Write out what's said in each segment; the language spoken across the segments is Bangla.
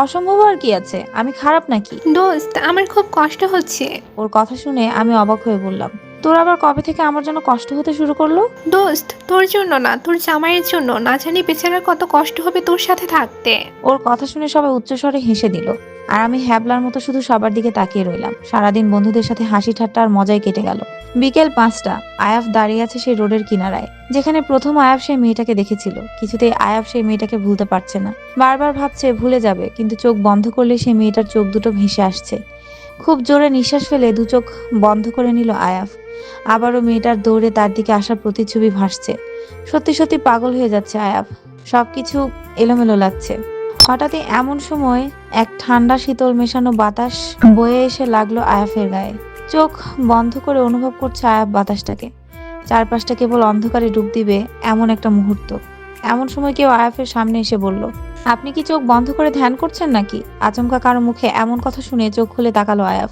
অসম্ভব আর কি আছে? আমি খারাপ নাকি? দোস্ত আমার খুব কষ্ট হচ্ছে। ওর কথা শুনে আমি অবাক হয়ে বললাম তোর আবার কবে থেকে আমার জন্য কষ্ট হতে শুরু করল? দোস্ত তোর জন্য না তোর জামাইয়ের জন্য না জানি বেচারার কত কষ্ট হবে তোর সাথে থাকতে। ওর কথা শুনে সবাই উচ্চস্বরে হেসে দিল আর আমি হ্যাবলার মতো শুধু সবার দিকে তাকিয়ে রইলাম। সারাদিন বন্ধুদের সাথে হাসি ঠাট্টা আর মজাই কেটে গেল। বিকেল পাঁচটা, আয়াফ দাঁড়িয়ে আছে সেই রোডের কিনারায়, যেখানে প্রথম আয়াফ সেই মেয়েটাকে দেখেছিল। কিছুতেই আয়াফ সেই মেয়েটাকে ভুলতে পারছে না। বারবার ভাবছে, ভুলে যাবে। কিন্তু চোখ বন্ধ করলে সেই মেয়েটার চোখ দুটো ভেসে আসছে। খুব জোরে নিঃশ্বাস ফেলে দু চোখ বন্ধ করে নিল আয়াফ। আবারও মেয়েটার দৌড়ে তার দিকে আসার প্রতিচ্ছবি ভাসছে। সত্যি সত্যি পাগল হয়ে যাচ্ছে আয়াফ। সবকিছু এলোমেলো লাগছে। হঠাৎই এমন সময় এক ঠান্ডা শীতল মেশানো বাতাস বয়ে এসে লাগল আয়াফের গায়ে। চোখ বন্ধ করে অনুভব করছে আয়াফ বাতাসটাকে। চারপাশটা কেবল অন্ধকারে ডুব দিবে এমন একটা মুহূর্ত। এমন সময় কেউ আয়াফের সামনে এসে বলল আপনি কি চোখ বন্ধ করে ধ্যান করছেন নাকি? আচমকা কারও মুখে এমন কথা শুনে চোখ খুলে তাকালো আয়াফ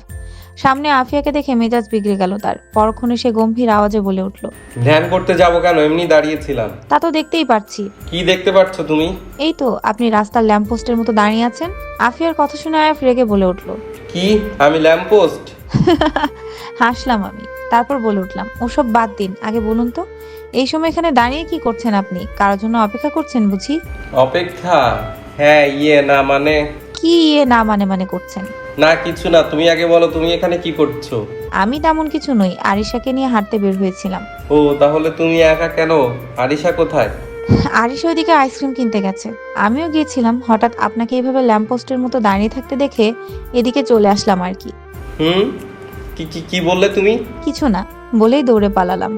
সামনে আফিয়াকে দেখে মেজাজ বিগড়ে গেল তার। পরক্ষণে সে গম্ভীর আওয়াজে বলে উঠল ধ্যান করতে যাব কেন? এমনি দাঁড়িয়েছিলাম। তা তো দেখতেই পারছি। কি দেখতে পাচ্ছ তুমি? এই তো আপনি রাস্তার ল্যাম্পপোস্টের মতো দাঁড়িয়ে আছেন? আফিয়ার কথা শুনে আয়াফ রেগে বলে উঠল কি? আমি ল্যাম্পপোস্ট? হাসলাম আমি। তারপর বলে উঠলাম ওসব বাদ দিন। আগে বলুন তো এই সময় এখানে দাঁড়িয়ে কি করছেন আপনি? কারোর জন্য অপেক্ষা করছেন বুঝি? অপেক্ষা? হ্যাঁ ইয়ে না মানে? কি ইয়ে না মানে মানে করছেন? না কিছু না। তুমি আগে বলো তুমি এখানে কি করছ? আমি তেমন কিছু নই আরিশাকে নিয়ে হাঁটতে বের হয়েছিলাম। ও তাহলে তুমি একা কেন? আরিশা কোথায়? আরিশা ওইদিকে আইসক্রিম কিনতে গেছে। আমিও গিয়েছিলাম হঠাৎ আপনাকে এইভাবে ল্যাম্পপোস্টের মতো দাঁড়িয়ে থাকতে দেখে এদিকে চলে আসলাম আর কি। হুম? কি কি কি বললে তুমি? কিছু না বলেই দৌড়ে পালালাম।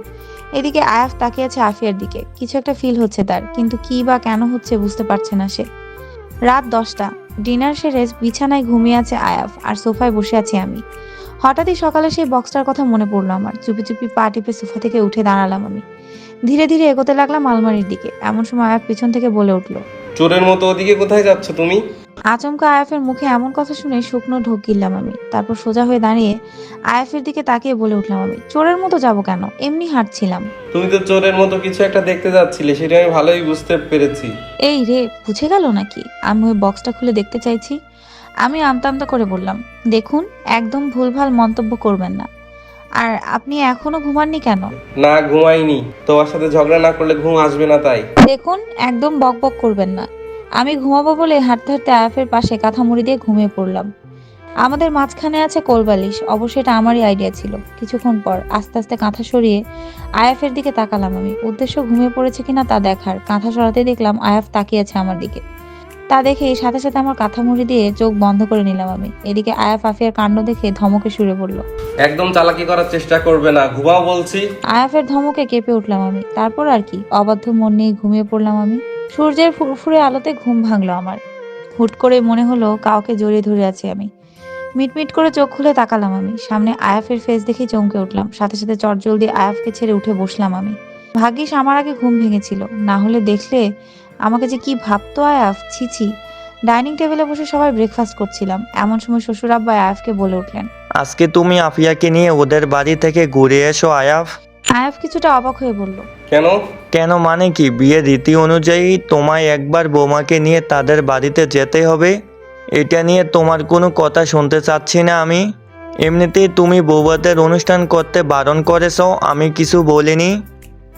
এদিকে আয়াফ তাকিয়ে আছে আফিয়ার দিকে। কিছু একটা ফিল হচ্ছে তার কিন্তু কি বা কেন হচ্ছে বুঝতে পারছে না সে। রাত দশটা ডিনার সেরে বিছানায় ঘুমিয়ে আছে আয়াফ আর সোফায় বসে আছি আমি। হঠাৎই সকালে সেই বক্সটার কথা মনে পড়ল আমার। চুপি চুপি পা টিপে সোফা থেকে উঠে দাঁড়ালাম আমি। ধীরে ধীরে এগোতে লাগলাম আলমারির দিকে। এমন সময় আয়াফ পিছন থেকে বলে উঠল চোরের মতো ওদিকে কোথায় যাচ্ছ তুমি? আচমকা আয়াফের মুখে এমন কথা শুনে শুকনো ঢোক গিললাম আমি। তারপর সোজা হয়ে দাঁড়িয়ে আয়াফের দিকে তাকিয়ে বলে উঠলাম আমি চোরের মতো যাব কেন? এমনি হাঁটছিলাম। তুমি তো চোরের মতো কিছু একটা দেখতে যাচ্ছিলে সেটা আমি ভালোই বুঝতে পেরেছি। এই রে বুঝে গেল নাকি? আমি ওই বক্সটা খুলে দেখতে চাইছি? আমি আমতা আমতা করে বললাম দেখুন একদম ভুলভাল মন্তব্য করবেন না। আর আপনি এখনও ঘুমাননি কেন? না ঘুমাইনি। তোমার সাথে ঝগড়া না করলে ঘুম আসবে না তাই। দেখুন একদম বকবক করবেন না। আমি ঘুমাবো বলে হাঁটতে হাঁটতে আয়াফের পাশে কাঁথা মুড়ি দিয়ে ঘুমিয়ে পড়লাম। আমাদের মাঝখানে আছে কোলবালিশ অবশ্যই এটা আমারই আইডিয়া ছিল। কিছুক্ষণ পর আস্তে আস্তে কাঁথা সরিয়ে আয়াফের দিকে তাকালাম আমি। উদ্দেশ্য ঘুমিয়ে পড়েছে কিনা তা দেখার কাঁথা সরাতে দেখলাম আয়াফ তাকিয়ে আছে আমার দিকে। তা দেখে সাথে সাথে আমার কাঁথা মুড়ি দিয়ে চোখ বন্ধ করে নিলাম আমি। এদিকে আয়াফ আফিয়ার কাণ্ড দেখে ধমকে সুরে বলল একদম চালাকি করার চেষ্টা করবে না ঘুমাও বলছি। আয়াফের ধমকে কেঁপে উঠলাম আমি। তারপর আর কি অবাধ্য মন নিয়ে ঘুমিয়ে পড়লাম আমি। সূর্যের ফুরফুরে আলোতে ঘুম ভাঙলো আমার। হুট করে মনে হলো কাউকে জড়িয়ে ধরে আছি আমি। মিটমিট করে চোখ খুলে তাকালাম আমি। সামনে আয়াফের ফেস দেখে চমকে উঠলাম। সাথে সাথে চটজলদি আয়াফকে ছেড়ে উঠে বসলাম আমি। ভাগ্যিস আমার আগে ঘুম ভেঙেছিল। না হলে দেখলে আমাকে যে কি ভাবতো আয়াফ ছি ছি। ডাইনিং টেবিলে বসে সবাই ব্রেকফাস্ট করছিলাম। এমন সময় শ্বশুর আব্বা আয়াফকে বলে উঠলেন আজকে তুমি আফিয়াকে নিয়ে ওদের বাড়ি থেকে ঘুরে এসো আয়াফ। আয়াফ কিছুটা অবাক হয়ে বলল কেন? কেন মানে কি? বিয়ের রীতি অনুযায়ী তোমায় একবার বৌমাকে নিয়ে তাদের বাড়িতে যেতে হবে। এটা নিয়ে তোমার কোনো কথা শুনতে চাচ্ছি না আমি। এমনিতেই তুমি বৌবাদের অনুষ্ঠান করতে বারণ করেছ আমি কিছু বলিনি।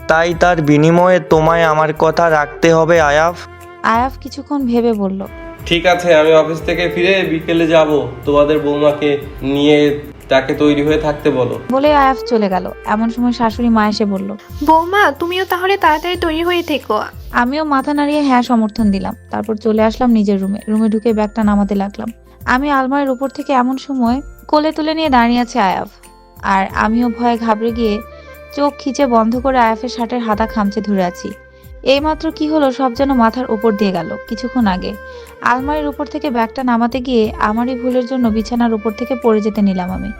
তাই তার বিনিময়ে তোমায় আমার কথা রাখতে হবে আয়াফ। আয়াফ কিছুক্ষণ ভেবে বলল ঠিক আছে আমি অফিস থেকে ফিরে বিকেলে যাব। তোমাদের বৌমাকে নিয়ে তাকে তৈরি হয়ে থাকতে বলো। বলে আয়াফ চলে গেল। এমন সময় শাশুড়ি মা এসে বলল বৌমা তুমিও তাহলে তাড়াতাড়ি তৈরি হয়ে থেকো। আমিও মাথা নাড়িয়ে হ্যাঁ সমর্থন দিলাম। তারপর চলে আসলাম নিজের রুমে। রুমে ঢুকে ব্যাগটা নামাতে লাগলাম। আমি আলমারির উপর থেকে এমন সময় কোলে তুলে নিয়ে দাঁড়িয়ে আছে আয়াফ। আর আমিও ভয়ে ঘাবড়ে গিয়ে চোখ খিচে বন্ধ করে আয়াফের শার্টের হাতা খামচে ধরে আছি। এইমাত্র কি হলো সব যেন মাথার উপর দিয়ে গেল। কিছুক্ষণ আগে আলমারির উপর থেকে ব্যাগটা নামাতে গিয়ে আমারই ভুলের জন্য বিছানার উপর থেকে পড়ে যেতে নিলাম আমি।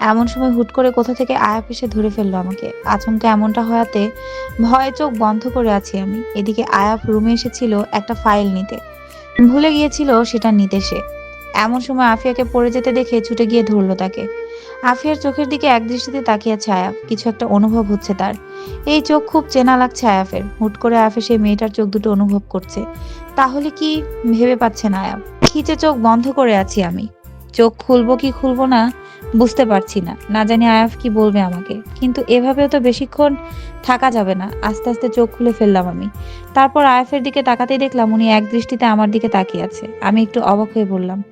এমন সময় হুট করে কোথা থেকে আয়াফ এসে ধরে ফেলল আমাকে। আচমকা এমনটা হওয়াতে ভয়ে চোখ বন্ধ করে আছি আমি। এদিকে আয়াফ রুমে এসেছিল একটা ফাইল নিতে। ভুলে গিয়েছিল সেটা নিতে সে। এমন সময় আফিয়াকে পড়ে যেতে দেখে ছুটে গিয়ে ধরলো তাকে। আফিয়ার চোখের দিকে একদৃষ্টিতে তাকিয়ে আয়াফ কিছু একটা অনুভব হচ্ছে তার। এই চোখ খুব চেনা লাগছে আয়াফের। হুট করে আয়াফে সেই মেয়েটার চোখ দুটো অনুভব করছে। তাহলে কি ভেবে পাচ্ছে না আয়াফ খিচে চোখ বন্ধ করে আছি আমি? চোখ খুলবো কি খুলবো না, বুঝতে পারছি না। না জানি আয়াফ কি বলবে আমাকে। কিন্তু এভাবেও তো বেশিক্ষণ থাকা যাবে না। আস্তে আস্তে চোখ খুলে ফেললাম আমি। তারপর আয়াফের দিকে তাকাতেই দেখলাম উনি এক দৃষ্টিতে আমার দিকে তাকিয়ে আছে। আমি একটু অবাক হয়ে বললাম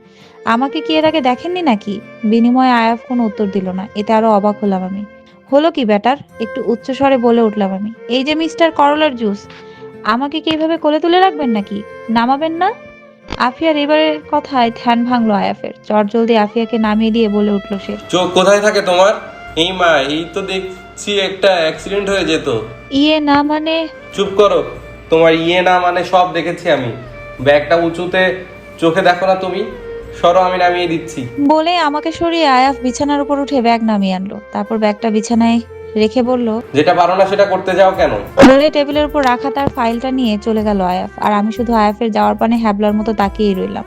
আমাকে কি এর আগে দেখেননি নাকি? বিনিময়ে আয়াফ কোনো উত্তর দিল না। এতে আরও অবাক হলাম আমি। হলো কি ব্যাটার? একটু উচ্চ স্বরে বলে উঠলাম আমি। এই যে মিস্টার করলার জুস আমাকে কি এইভাবে কোলে তুলে রাখবেন নাকি? নামাবেন না? আফিয়ার এবারের কথায় ধ্যান ভাঙলো আয়াফের। চট জলদি আফিয়াকে নামিয়ে দিয়ে বলে উঠল সে। চোখ কোথায় থাকে তোমার? এই মা এই তো দেখছি একটা অ্যাক্সিডেন্ট হয়ে যেত। ইয়ে না মানে? চুপ করো। তোমার ইয়ে না মানে সব দেখেছি আমি। ব্যাগটা উঁচুতে চোখে দেখো না তুমি। সরো আমি নামিয়ে দিচ্ছি। বলে আমাকে সরিয়ে আয়াফ বিছানার উপর উঠে ব্যাগ নামিয়ে আনলো। তারপর ব্যাগটা বিছানায় রেখে বলল যেটা পারো না সেটা করতে যাও কেন? বলে টেবিলের উপর রাখা তার ফাইলটা নিয়ে চলে গেল আয়াফ। আর আমি শুধু আয়াফের যাওয়ার পানে হ্যাবলার মতো তাকিয়েই রইলাম।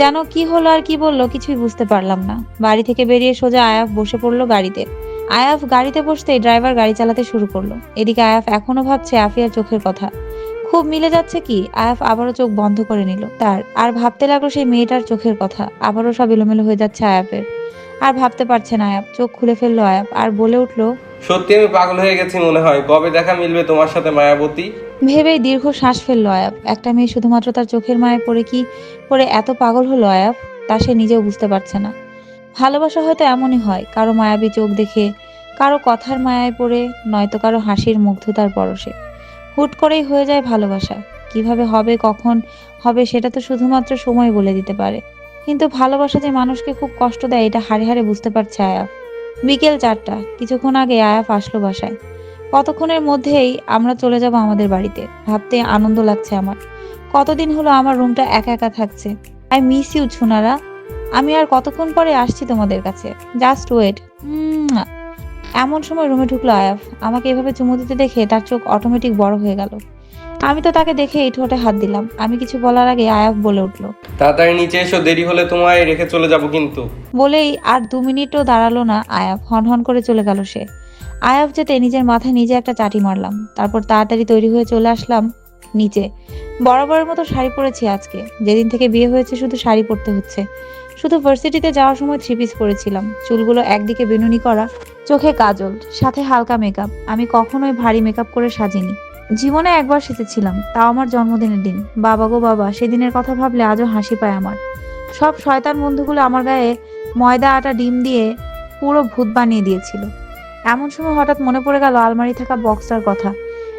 জানো কি হলো আর কি বলল কিছুই বুঝতে পারলাম না। বাড়ি থেকে বেরিয়ে সোজা আয়াফ বসে পড়ল গাড়িতে। আয়াফ গাড়িতে বসতেই ড্রাইভার গাড়ি চালাতে শুরু করল। এদিকে আয়াফ এখনও ভাবছে আফিয়ার চোখের কথা। খুব মিলে যাচ্ছে কি? আয়াফ আবারও চোখ বন্ধ করে নিল। তার আর ভাবতে লাগল সেই মেয়েটার চোখের কথা। আবারও সব এলোমেলো হয়ে যাচ্ছে আয়াফের। আর ভাবতে পারছে না আয়াফ। চোখ খুলে ফেলল আয়াফ। আর বলে উঠল সত্যি আমি পাগল হয়ে গেছি মনে হয়। কবে দেখা মিলবে তোমার সাথে মায়াবতী? ভেবেই দীর্ঘ শ্বাস ফেলল আয়াব একটা মেয়ে শুধুমাত্র তার চোখের মায়ে পড়ে কি পড়ে এত পাগল হলো আয়াব তা সে নিজেও বুঝতে পারছে না। ভালোবাসা হয়তো এমনই হয় কারও মায়াবী চোখ দেখে কারও কথার মায়ায় পড়ে নয়তো কারও হাসির মুগ্ধতার পরশে। হুট করেই হয়ে যায় ভালোবাসা। কীভাবে হবে, কখন হবে, সেটা তো শুধুমাত্র সময় বলে দিতে পারে। কিন্তু ভালোবাসা যে মানুষকে খুব কষ্ট দেয়, এটা হাড়ে হাড়ে বুঝতে পারছে আয়াফ। বিকেল চারটা, কিছুক্ষণ আগে আয়াফ আসলো বাসায়। কতক্ষণের মধ্যেই আমরা চলে যাব আমাদের বাড়িতে। ভাবতে আনন্দ লাগছে আমার। কতদিন হলো আমার রুমটা একা একা থাকছে। আই মিস ইউ, ছুনারা। আমি আর কতক্ষণ পরে আসছি তোমাদের কাছে? Just wait. এমন সময় রুমে ঢুকলো আয়াফ। আমাকে এভাবে চুমু দিতে দেখে তার চোখ অটোমেটিক বড় হয়ে গেল। আমি তো তাকে দেখে এই ঠোঁটে হাত দিলাম। আমি কিছু বলার আগে আয়াফ বলে উঠল। তাড়াতাড়ি নিচে এসো দেরি হলে তোমায় রেখে চলে যাব কিন্তু। বলেই আর দু মিনিটও দাঁড়াল না আয়াফ। হন হন করে চলে গেল সে। আয়াফ যেতে নিজের মাথায় নিজে একটা চাটি মারলাম। তারপর তাড়াতাড়ি তৈরি হয়ে চলে আসলাম নিচে। বরাবরের মতো শাড়ি পরেছি আজকে। যেদিন থেকে বিয়ে হয়েছে শুধু শাড়ি পরতে হচ্ছে। শুধু ভার্সিটিতে যাওয়ার সময় থ্রি পিস পরেছিলাম। চুলগুলো একদিকে বেনুনি করা, চোখে কাজল, সাথে হালকা মেকআপ আমি কখনোই ভারী মেকআপ করে সাজিনি। জীবনে একবার সেজেছিলাম, তাও আমার জন্মদিনের দিন। বাবা গো বাবা, সেদিনের কথা ভাবলে আজও হাসি পায় আমার। সব শয়তান বন্ধুগুলো আমার গায়ে ময়দা, আটা, ডিম দিয়ে পুরো ভূত বানিয়ে দিয়েছিল। এমন সময় হঠাৎ মনে পড়ে গেল আলমারি থাকা বক্সটার কথা।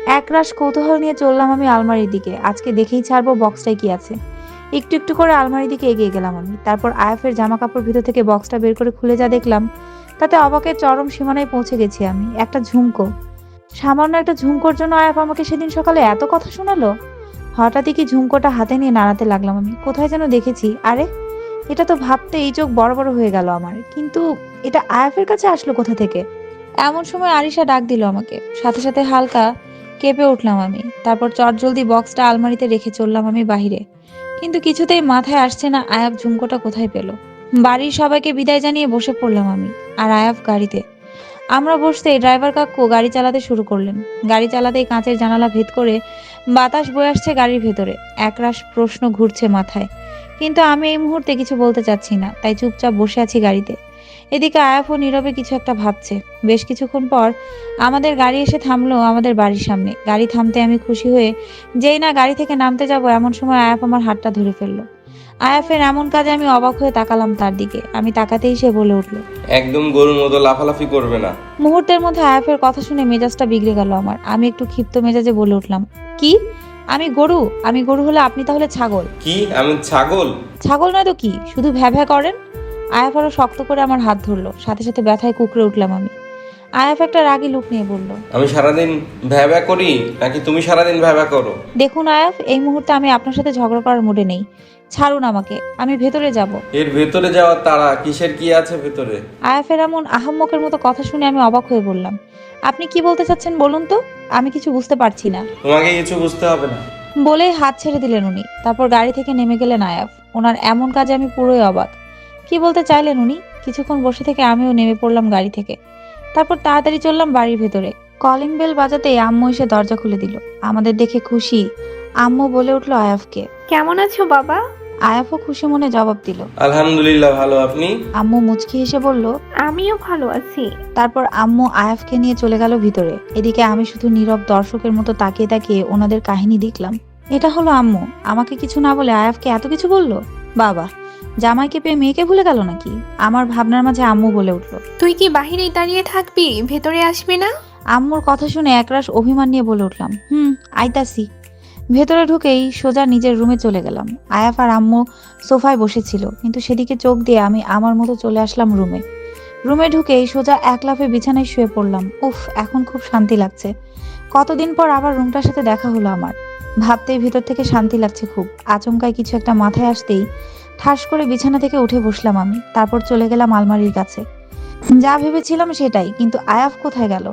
একরাশ কৌতূহল নিয়ে চললাম আমি আলমারির দিকে। আজকে দেখেই ছাড়বো বক্সটায় কি আছে। একটু একটু করে আলমারির দিকে এগিয়ে গেলাম আমি। তারপর আয়াফের জামা কাপড় ভিতর থেকে বক্সটা বের করে খুলে যা দেখলাম, তাতে অবাকের চরম সীমানায় পৌঁছে গেছি আমি, একটা ঝুমকো। সামান্য একটা ঝুমকোর জন্য আয়াফ আমাকে সেদিন সকালে এত কথা শোনালো? হঠাৎই কি ঝুমকোটা হাতে নিয়ে নাড়াতে লাগলাম আমি, কোথায় যেন দেখেছি, আরে, এটা তো ভাবতে এই চোখ বড় বড় হয়ে গেল আমার, কিন্তু এটা আয়াফের কাছে আসলো কোথা থেকে? এমন সময় আরিশা ডাক দিল আমাকে, সাথে সাথে হালকা কেঁপে উঠলাম আমি, তারপর চটজলদি বক্সটা আলমারিতে রেখে চললাম আমি বাহিরে। কিন্তু কিছুতেই মাথায় আসছে না আয়াব ঝুমকোটা কোথায় পেল। বাড়ির সবাইকে বিদায় জানিয়ে বসে পড়লাম আমি, আর আয়াব গাড়িতে। আমরা বসতে ড্রাইভার কাকু গাড়ি চালাতে শুরু করলেন। গাড়ি চালাতেই কাঁচের জানালা ভেদ করে বাতাস বয়ে আসছে গাড়ির ভেতরে। একরাশ প্রশ্ন ঘুরছে মাথায়। কিন্তু আমি এই মুহূর্তে কিছু বলতে চাচ্ছি না, তাই চুপচাপ বসে আছি গাড়িতে। এদিকে আয়াফও নীরবে কিছু একটা ভাবছে। বেশ কিছুক্ষণ পর আমাদের গাড়ি এসে থামলো আমাদের বাড়ির সামনে। গাড়ি থামতে আমি খুশি হয়ে যেই না গাড়ি থেকে নামতে যাব এমন সময় আয়াফ আমার হাতটা ধরে ফেলল। আয়াফের এমন কাজে আমি অবাক হয়ে তাকালাম তার দিকে। আমি তাকাতেই সে বলে উঠল একদম গরুর মতো লাফালাফি করবে না। মুহূর্তের মধ্যে আয়াফের কথা শুনে মেজাজটা বিগড়ে গেল আমার। আমি একটু ক্ষিপ্ত মেজাজে বলে উঠলাম কি? আমি গরু? আমি গরু হলে আপনি তাহলে ছাগল? কি? আমি ছাগল? ছাগল নয় তো কি? শুধু ভ্যা ভ্যা করেন? আয়াফ আরও শক্ত করে আমার হাত ধরলো সাথে সাথে ব্যথায় কুকড়ে উঠলাম আমি। আয়াফ একটা রাগী লুক নিয়ে বলল আমি সারাদিন ভ্যাবা করি নাকি তুমি সারাদিন ভ্যাবা করো? দেখুন আয়াফ এই মুহূর্তে আমি আপনার সাথে ঝগড়া করার মুডে নেই। ছাড়ুন আমাকে আমি ভেতরে যাব। এর ভেতরে যাওয়ার তারা কিসের কি আছে ভেতরে? আয়াফের এমন আহাম্মকের মতো কথা শুনে আমি অবাক হয়ে বললাম আপনি কি বলতে চাচ্ছেন বলুন তো? আমি কিছু বুঝতে পারছি না। তোমাকে কিছু বুঝতে হবে না। বলেই হাত ছেড়ে দিলেন উনি তারপর গাড়ি থেকে নেমে গেলেন আয়াফ। ওনার এমন কাজে আমি পুরোই অবাক। কি বলতে চাইলেন উনি? কিছুক্ষণ বসে থেকে আমিও নেমে পড়লাম গাড়ি থেকে। তারপর তাড়াতাড়ি চললাম বাড়ির ভেতরে। কলিং বেল বাজাতেই আম্মু এসে দরজা খুলে দিল। আমাদের দেখে খুশি। আম্মু বলে উঠল আয়াফকে। কেমন আছো বাবা? আয়াফও খুশি মনে জবাব দিল। আলহামদুলিল্লাহ ভালো। আপনি? আম্মু মুচকি হেসে বলল আমিও ভালো আছি। তারপর আম্মু আয়াফকে নিয়ে চলে গেল ভিতরে। এদিকে আমি শুধু নীরব দর্শকের মতো তাকিয়ে তাকিয়ে ওনাদের কাহিনী দেখলাম। এটা হলো আম্মু। আমাকে কিছু না বলে আয়াফকে এত কিছু বলল? বাবা জামাইকে পেয়ে মেয়েকে ভুলে গেল নাকি? আমার ভাবনার মাঝে আম্মু বলে উঠল। তুই কি বাহিরেই দাঁড়িয়ে থাকবি? ভেতরে আসবি না? আম্মুর কথা শুনে একরাশ অভিমান নিয়ে বলে উঠলাম হুম আইতাসি ভেতরে ঢুকেই সোজা নিজের রুমে চলে গেলাম। আয়াফ আর আম্মু সোফায় বসেছিল কিন্তু সেদিকে চোখ দিয়ে আমি আমার মতো চলে আসলাম রুমে। রুমে ঢুকেই সোজা এক লাফে বিছানায় শুয়ে পড়লাম। উফ এখন খুব শান্তি লাগছে। কতদিন পর আবার রুমটার সাথে দেখা হলো আমার। ভাবতেই ভিতর থেকে শান্তি লাগছে খুব। আচমকায় কিছু একটা মাথায় আসতেই ঠাস করে বিছানা থেকে উঠে বসলাম আমি, তারপর চলে গেলাম আলমারির কাছে। যা ভেবেছিলাম সেটাই, কিন্তু আয়াফ কোথায় গেল?